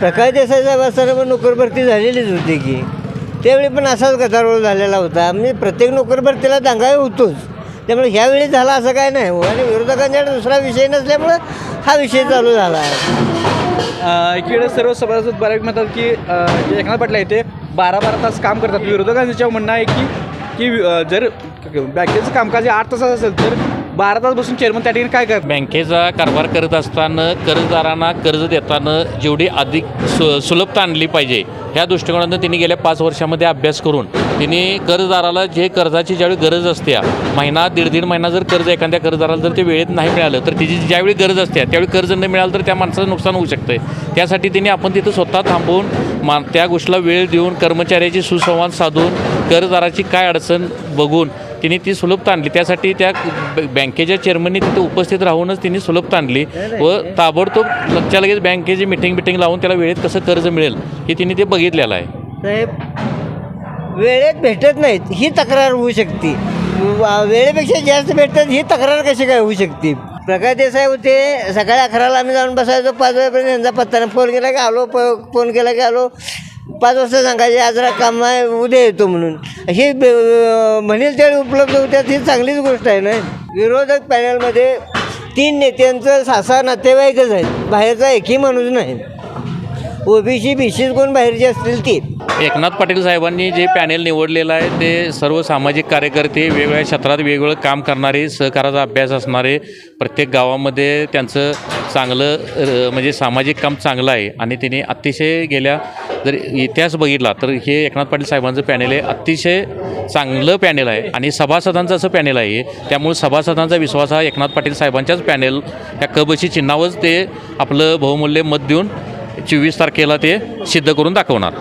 प्रकाश देसाई साहेब असताना पण नोकर भरती झालेलीच होती की. त्यावेळी पण असाच गदारोळ झालेला होता. म्हणजे प्रत्येक नोकर भरतीला होतोच. त्यामुळे ह्यावेळी झाला असं काय नाही हो. आणि विरोधकांच्याकडे दुसरा विषय नसल्यामुळं हा विषय चालू झाला. आहे इकडे सर्व सभासद बऱ्याच म्हणतात की जे एकनाथ पाटला आहे ते बारा बारा तास काम करतात. विरोधकांचं म्हणणं आहे की की जर बँकेचं कामकाज आठ तासाचं असेल तर बारा तास बसून चेअरमन त्या ठिकाणी काय करतात? बँकेचा कारभार करत असताना कर्जदारांना कर्ज देताना जेवढी अधिक सु सुलभता आणली पाहिजे ह्या दृष्टिकोनातून त्यांनी गेल्या पाच वर्षामध्ये अभ्यास करून त्यांनी कर्जदाराला जे कर्जाची ज्यावेळी गरज असते महिना दीड दीड महिना जर कर्ज एखाद्या कर्जदाराला जर ते वेळेत नाही मिळालं तर त्याची ज्यावेळी गरज असते त्यावेळी कर्ज न मिळालं तर त्या माणसाचं नुकसान होऊ शकतं. त्यासाठी त्यांनी आपण तिथं स्वतः थांबवून मा त्या गोष्टीला वेळ देऊन कर्मचाऱ्याची सुसंवाद साधून कर्जदाराची काय अडचण बघून तिने ती सुलभता आणली त्यासाठी त्या ब- बँकेच्या चेअरमननी तिथे उपस्थित राहूनच तिने सुलभता आणली व ताबडतोब लगच्या लगेच बँकेची मिटिंग बिटिंग लावून त्याला वेळेत कसं कर्ज मिळेल हे तिने ते बघितलेलं आहे. साहेब वेळेत भेटत नाहीत ही तक्रार होऊ शकते. वा- वेळेपेक्षा जास्त भेटतात ही तक्रार कशी काय होऊ शकते? प्रकाश देसाई होते सकाळी अकराला आम्ही जाऊन बसायचो पाच वाजेपर्यंत यांचा पत्ता फोन केला की आलो प फोन केला की आलो. पाच वाजता सांगायचे आज काम आहे उद्या येतो म्हणून. हे म्हणेल त्यावेळी उपलब्ध होत्यात ही चांगलीच गोष्ट आहे ना. विरोधक पॅनलमध्ये तीन नेत्यांचं सासा नातेवाईकच आहेत. बाहेरचा एकही माणूस नाही. ओबीसी बीसीच कोण बाहेरचे असतील ती. एकनाथ पाटील साहेबांनी जे पॅनेल निवडलेलं आहे ते सर्व सामाजिक कार्यकर्ते वेगवेगळ्या क्षेत्रात वेगवेगळं काम करणारे सहकाराचा अभ्यास असणारे प्रत्येक गावामध्ये त्यांचं चांगलं म्हणजे सामाजिक काम चांगलं आहे आणि त्यांनी अतिशय गेल्या जर इतिहास बघितला तर हे एकनाथ पाटील साहेबांचं पॅनेल आहे. अतिशय चांगलं पॅनेल आहे आणि सभासदांचं असं पॅनेल आहे. त्यामुळे सभासदांचा विश्वास हा एकनाथ पाटील साहेबांच्याच पॅनेल या कबशी चिन्हावरच ते आपलं बहुमूल्य मत देऊन चोवीस तारखेला ते सिद्ध करून दाखवणार.